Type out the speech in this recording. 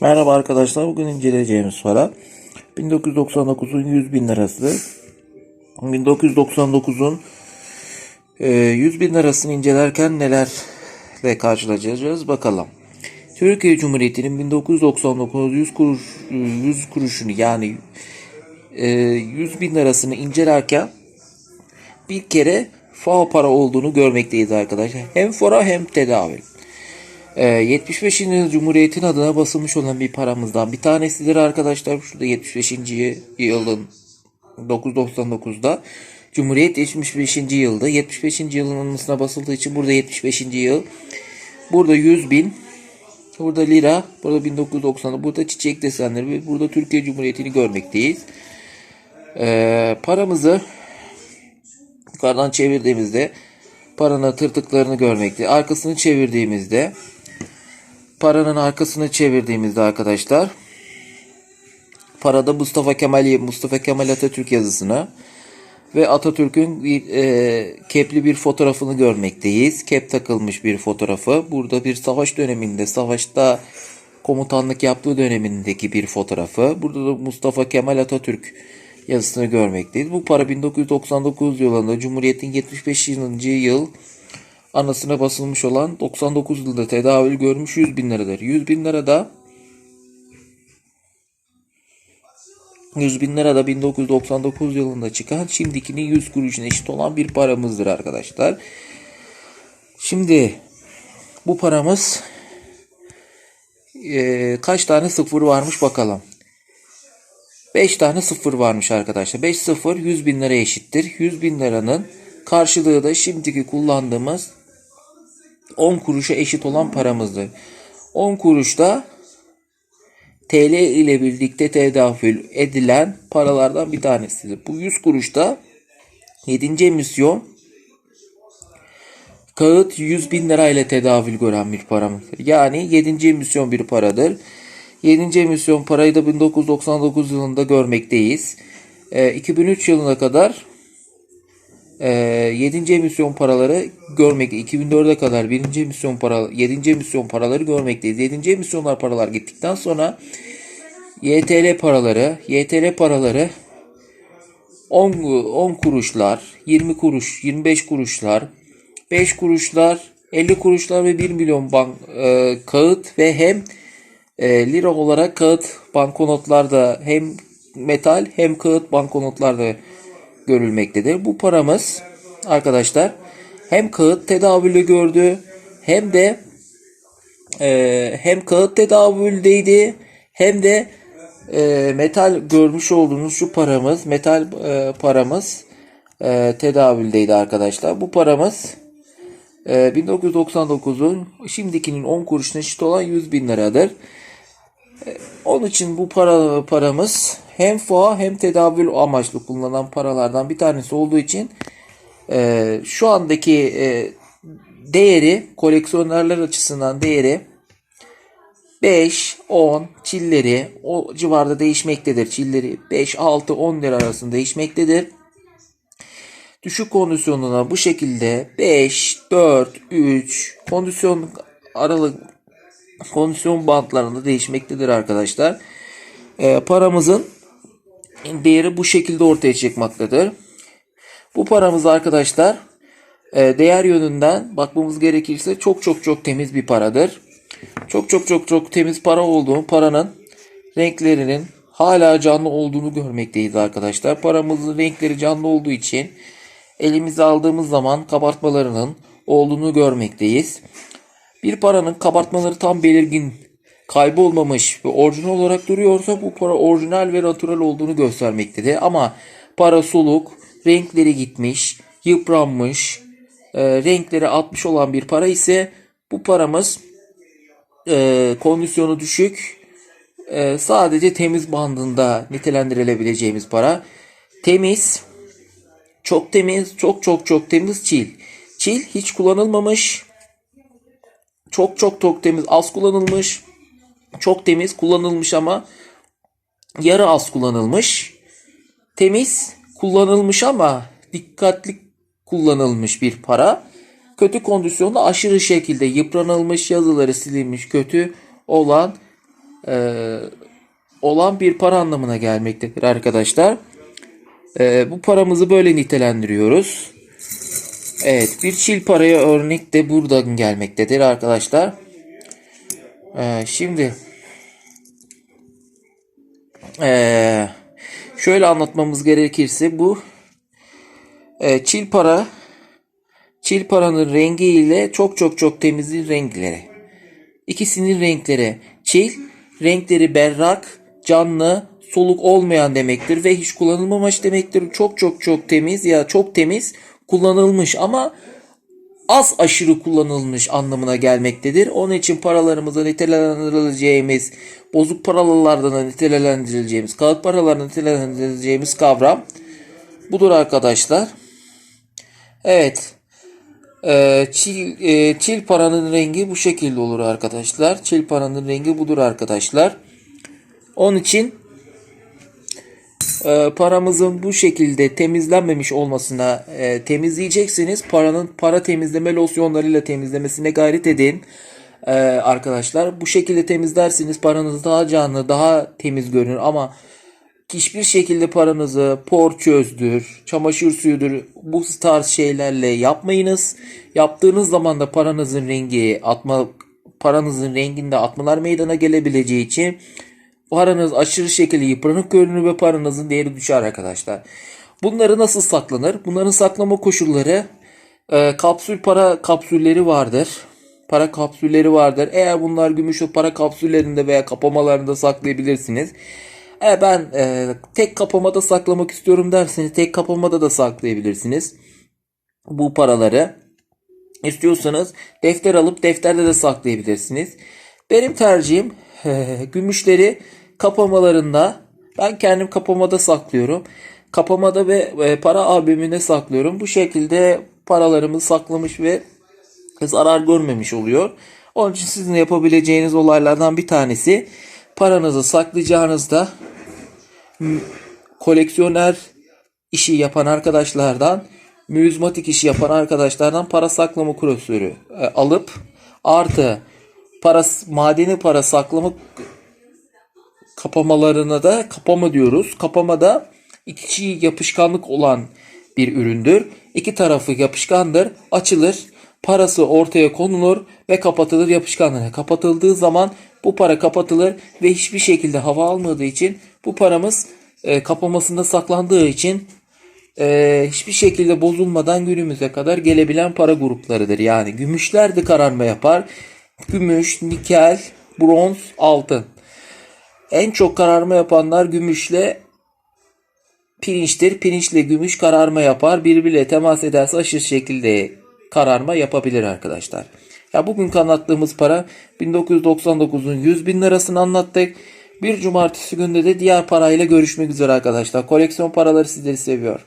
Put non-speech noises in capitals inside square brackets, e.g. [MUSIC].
Merhaba arkadaşlar. Bugün inceleyeceğimiz para 1999'un 100 bin lirası. 1999'un e, 100 bin lirasını incelerken nelerle karşılaşacağız bakalım. Türkiye Cumhuriyeti'nin 1999 100 kuruş 100 kuruşunu yani e, 100 bin lirasını incelerken bir kere FA para olduğunu görmekteyiz arkadaşlar. Hem fora hem tedavül. Ee, 75. yıl Cumhuriyet'in adına basılmış olan bir paramızdan bir tanesidir arkadaşlar. Şurada 75. yılın 999'da Cumhuriyet 75. yılda 75. yılın anısına basıldığı için burada 75. yıl. Burada 100 bin. Burada lira. Burada 1990. Burada çiçek desenleri ve burada Türkiye Cumhuriyeti'ni görmekteyiz. Ee, paramızı yukarıdan çevirdiğimizde paranın tırtıklarını görmekte. Arkasını çevirdiğimizde paranın arkasını çevirdiğimizde arkadaşlar parada Mustafa Kemal Mustafa Kemal Atatürk yazısını ve Atatürk'ün bir, e, kepli bir fotoğrafını görmekteyiz. Kep takılmış bir fotoğrafı. Burada bir savaş döneminde, savaşta komutanlık yaptığı dönemindeki bir fotoğrafı. Burada da Mustafa Kemal Atatürk yazısını görmekteyiz. Bu para 1999 yılında Cumhuriyet'in 75. yıl anasına basılmış olan 99 yılında tedavül görmüş 100 bin liradır. 100 bin lira da 100 bin lira da 1999 yılında çıkan şimdikinin 100 kuruşuna eşit olan bir paramızdır arkadaşlar. Şimdi bu paramız e, kaç tane sıfır varmış bakalım. 5 tane sıfır varmış arkadaşlar. 5 sıfır 100 bin lira eşittir. 100 bin liranın karşılığı da şimdiki kullandığımız 10 kuruşa eşit olan paramızdır. 10 kuruşta TL ile birlikte tedavül edilen paralardan bir tanesidir. Bu 100 kuruşta 7. emisyon kağıt 100 bin lira ile tedavül gören bir paramızdır. Yani 7. emisyon bir paradır. 7. emisyon parayı da 1999 yılında görmekteyiz. E, 2003 yılına kadar 7. emisyon paraları görmek 2004'e kadar 1. emisyon para 7. emisyon paraları görmekteyiz. 7. emisyonlar paralar gittikten sonra YTL paraları, YTL paraları 10 10 kuruşlar, 20 kuruş, 25 kuruşlar, 5 kuruşlar, 50 kuruşlar ve 1 milyon bank e, kağıt ve hem e, lira olarak kağıt banknotlar da hem metal hem kağıt banknotlar da görülmektedir. Bu paramız arkadaşlar hem kağıt tedavülü gördü hem de e, hem kağıt tedavüldeydi hem de e, metal görmüş olduğunuz şu paramız metal e, paramız e, tedavüldeydi arkadaşlar. Bu paramız e, 1999'un şimdikinin 10 kuruşuna eşit olan 100 bin liradır. E, onun için bu para paramız hem FOA hem tedavül amaçlı kullanılan paralardan bir tanesi olduğu için e, şu andaki e, değeri koleksiyonerler açısından değeri 5, 10 çilleri o civarda değişmektedir. Çilleri 5, 6, 10 lira arasında değişmektedir. Düşük kondisyonuna bu şekilde 5, 4, 3 kondisyon aralık kondisyon bantlarında değişmektedir arkadaşlar. E, paramızın değeri bu şekilde ortaya çıkmaktadır. Bu paramız arkadaşlar e, değer yönünden bakmamız gerekirse çok çok çok temiz bir paradır. Çok çok çok çok temiz para olduğu paranın renklerinin hala canlı olduğunu görmekteyiz arkadaşlar. Paramızın renkleri canlı olduğu için elimize aldığımız zaman kabartmalarının olduğunu görmekteyiz. Bir paranın kabartmaları tam belirgin kaybolmamış ve orijinal olarak duruyorsa bu para orijinal ve natural olduğunu göstermektedir. Ama para soluk, renkleri gitmiş, yıpranmış, e, renkleri atmış olan bir para ise bu paramız e, kondisyonu düşük, e, sadece temiz bandında nitelendirilebileceğimiz para. Temiz, çok temiz, çok çok çok temiz çil. Çil hiç kullanılmamış, çok çok çok temiz az kullanılmış. Çok temiz kullanılmış ama yarı az kullanılmış. Temiz kullanılmış ama dikkatli kullanılmış bir para. Kötü kondisyonda aşırı şekilde yıpranılmış yazıları silinmiş kötü olan e, olan bir para anlamına gelmektedir arkadaşlar. E, bu paramızı böyle nitelendiriyoruz. Evet bir çil paraya örnek de buradan gelmektedir arkadaşlar. E, şimdi e, şöyle anlatmamız gerekirse bu e, çil para çil paranın rengi ile çok çok çok temizli renkleri. İkisinin renkleri çil renkleri berrak, canlı, soluk olmayan demektir ve hiç kullanılmamış demektir. Çok çok çok temiz ya çok temiz kullanılmış ama az aşırı kullanılmış anlamına gelmektedir. Onun için paralarımızı nitelendirileceğimiz, bozuk paralardan da nitelendirileceğimiz, kağıt paralardan nitelendirileceğimiz kavram budur arkadaşlar. Evet. Ee, çil, e, çil paranın rengi bu şekilde olur arkadaşlar. Çil paranın rengi budur arkadaşlar. Onun için e, paramızın bu şekilde temizlenmemiş olmasına e, temizleyeceksiniz. Paranın para temizleme losyonlarıyla temizlemesine gayret edin. E, arkadaşlar bu şekilde temizlersiniz paranız daha canlı daha temiz görünür ama hiçbir şekilde paranızı porçözdür, çamaşır suyudur bu tarz şeylerle yapmayınız. Yaptığınız zaman da paranızın rengi atma paranızın renginde atmalar meydana gelebileceği için paranız aşırı şekilde yıpranık görünür ve paranızın değeri düşer arkadaşlar. Bunları nasıl saklanır? Bunların saklama koşulları e, kapsül para kapsülleri vardır. Para kapsülleri vardır. Eğer bunlar gümüş para kapsüllerinde veya kapamalarında saklayabilirsiniz. E ben e, tek kapamada saklamak istiyorum derseniz tek kapamada da saklayabilirsiniz. Bu paraları istiyorsanız defter alıp defterde de saklayabilirsiniz. Benim tercihim e, [LAUGHS] gümüşleri kapamalarında ben kendim kapamada saklıyorum. Kapamada ve para albümüne saklıyorum. Bu şekilde paralarımı saklamış ve zarar görmemiş oluyor. Onun için sizin yapabileceğiniz olaylardan bir tanesi paranızı saklayacağınızda koleksiyoner işi yapan arkadaşlardan, müzmatik işi yapan arkadaşlardan para saklama kursörü e, alıp artı para madeni para saklama kapamalarına da kapama diyoruz. Kapama da iki yapışkanlık olan bir üründür. İki tarafı yapışkandır. Açılır. Parası ortaya konulur ve kapatılır yapışkanlara. Kapatıldığı zaman bu para kapatılır ve hiçbir şekilde hava almadığı için bu paramız e, kapamasında saklandığı için e, hiçbir şekilde bozulmadan günümüze kadar gelebilen para gruplarıdır. Yani gümüşler de kararma yapar. Gümüş, nikel, bronz, altın. En çok kararma yapanlar gümüşle pirinçtir. Pirinçle gümüş kararma yapar. Birbiriyle temas ederse aşırı şekilde kararma yapabilir arkadaşlar. Ya bugün anlattığımız para 1999'un 100 bin lirasını anlattık. Bir cumartesi günde de diğer parayla görüşmek üzere arkadaşlar. Koleksiyon paraları sizleri seviyor.